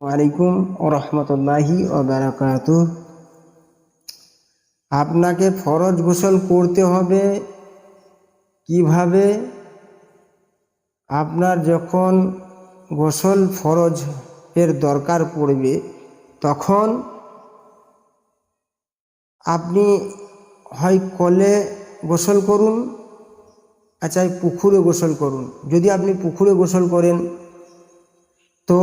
ওয়ালাইকুম রহমতুল্লাহি ওবারাকাত। আপনাকে ফরজ গোসল করতে হবে কীভাবে? আপনার যখন গোসল ফরজ এর দরকার পড়বে, তখন আপনি হয় কলে গোসল করুন আচ্ছা পুকুরে গোসল করুন। যদি আপনি পুকুরে গোসল করেন, তো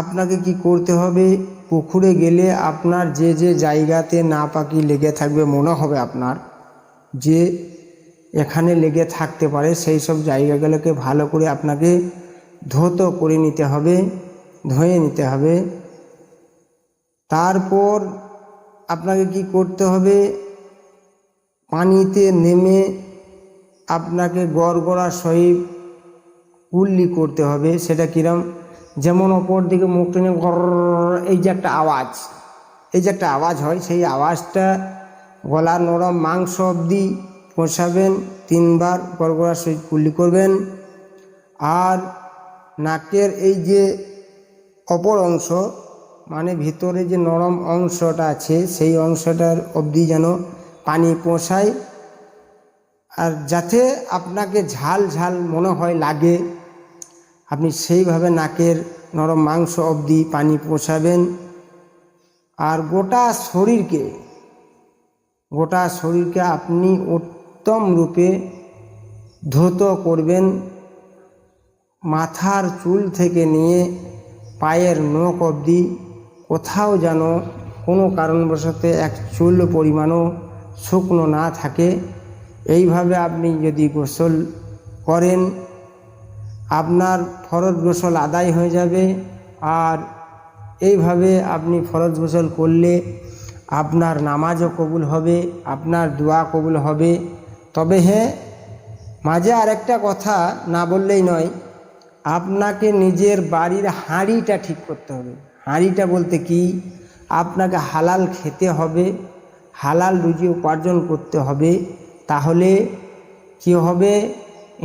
আপনাকে কি করতে হবে? পুকুরে গেলে আপনার যে যে জায়গাতে না পাকি লেগে থাকবে মনে হবে আপনার। যে এখানে লেগে থাকতে পারে সেই সব জায়গাগুলোকে ভালো করে আপনাকে ধৌত করে নিতে হবে, ধুয়ে নিতে হবে। তারপর আপনাকে কি করতে হবে? পানিতে নেমে আপনাকে গড়গড়া সহিত কুল্লি করতে হবে। সেটা কিরম? যেমন ওপর দিকে মুখ টেনে এই যে একটা আওয়াজ, এই যে একটা আওয়াজ হয়, সেই আওয়াজটা গলার নরম, মাংস অবধি পৌঁছাবেন, তিনবার গড়গড়া সহিত কুল্লি করবেন। আর নাকের এই যে অপর অংশ মানে ভিতরে যে নরম অংশটা আছে, সেই অংশটার অবধি যেন পানি পৌঁছায়। আর যাতে আপনাকে ঝাল ঝাল মনে হয় লাগে আপনি সেইভাবে নাকের নরম মাংস অবধি পানি পৌঁছাবেন আর গোটা শরীরকে গোটা শরীরকে আপনি উত্তম রূপে ধৌত করবেন। মাথার চুল থেকে নিয়ে পায়ের নখ অবধি কোথাও যেন কোনো কারণবশত এক চুল পরিমাণও শুকনো না থাকে। এইভাবে আপনি যদি গোসল করেন আপনার ফরজ গোসল আদায় হয়ে যাবে। আর এইভাবে আপনি ফরজ গোসল করলে আপনার নামাজও কবুল হবে, আপনার দোয়া কবুল হবে। তবে হ্যাঁ মাঝে আরেকটা কথা না বললেই নয়, আপনাকে নিজের বাড়ির হাঁড়িটা ঠিক করতে হবে। হাঁড়িটা বলতে কি? আপনাকে হালাল খেতে হবে, হালাল রুজি উপার্জন করতে হবে। তাহলে কি হবে?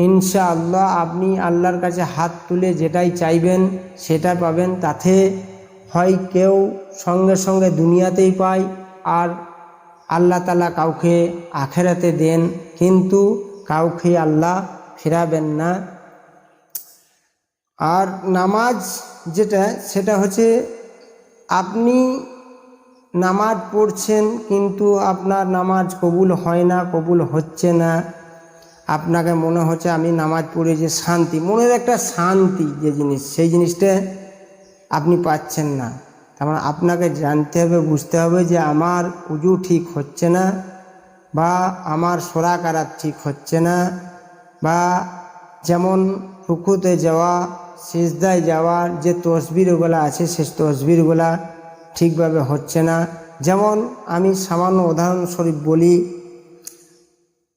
ইনশাআল্লাহ আপনি আল্লাহর কাছে হাত তুলে যেটাই চাইবেন, সেটা পাবেন। তাতে হয় কেউ সঙ্গে সঙ্গে দুনিয়াতেই পায় আর আল্লাহ তালা কাউকে আখেরাতে দেন, কিন্তু কাউকে আল্লাহ ফেরাবেন না। আর নামাজ যেটা, সেটা হচ্ছে আপনি নামাজ পড়ছেন, কিন্তু আপনার নামাজ কবুল হয় না, কবুল হচ্ছে না। আপনাকে মনে হচ্ছে আমি নামাজ পড়ে যে শান্তি, মনের একটা শান্তি যে জিনিস, সেই জিনিসটা আপনি পাচ্ছেন না। তার মানে আপনাকে জানতে হবে, বুঝতে হবে যে আমার উজু ঠিক হচ্ছে না বা আমার সোরা কারাত ঠিক হচ্ছে না বা যেমন রুকুতে যাওয়া, সিজদায় যাওয়ার যে তসবিরগুলো আছে সে তসবিরগুলা ঠিকভাবে হচ্ছে না। যেমন আমি সামান্য উদাহরণস্বরূপ বলি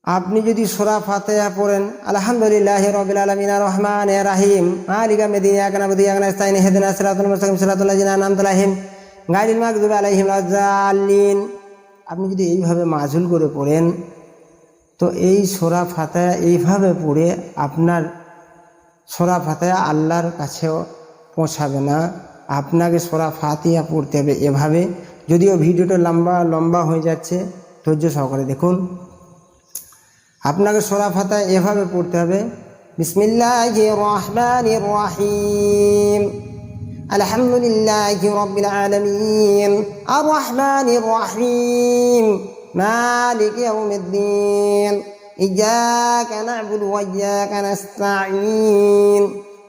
আপনি যদি সোরা ফাতেহা পড়েন, আলহামদুলিল্লাহ রবিল আলমিন রহমান রাহিম আলাইহিম রাজ্জালিন আপনি যদি এইভাবে মাজুল করে পড়েন, তো এই সোরা ফাতেহা এইভাবে পড়ে আপনার সোরা ফাতেহা আল্লাহর কাছেও পৌঁছাবে না। আপনাকে সোরা ফাতিহা পড়তে হবে এভাবে। যদিও ভিডিওটা লম্বা লম্বা হয়ে যাচ্ছে, ধৈর্য সহকারে দেখুন। আপনাকে সোরা ফাতা এভাবে পড়তে হবে বিসমিল্লাহ রহমান রহিম আলহামদুলিল্লাহ রবিল আলমিন আর রহমান রহিম মালিক ইয়াউমিদ্দিন إياك نعبد وإياك نستعين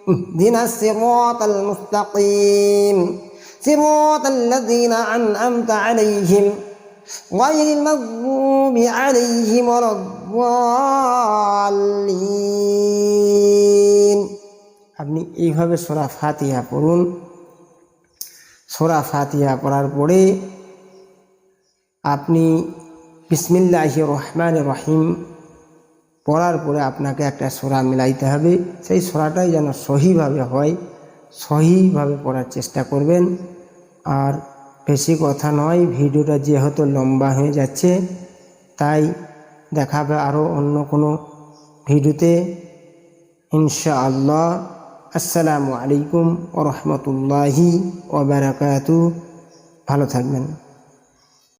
اهدنا الصراط المستقيم صراط الذين أنعمت عليهم غير المغضوب عليهم ولا আপনি এইভাবে সোরা ফাতিহা পড়ুন। সোরা ফাতিহা পড়ার পরে আপনি বিসমিল্লাহ রহমান রহিম পড়ার পরে আপনাকে একটা সোরা মিলাইতে হবে। সেই সোরাটাই যেন সহিভাবে হয়, সহিভাবে পড়ার চেষ্টা করবেন। আর বেশি কথা নয়, ভিডিওটা যেহেতু লম্বা হয়ে যাচ্ছে, তাই দেখাবে আরও অন্য কোনো ভিডিওতে। ইনশাআল্লাহ। আসসালামু আলাইকুম ও রহমতুল্লাহি ওবরাকাতু ভালো থাকবেন।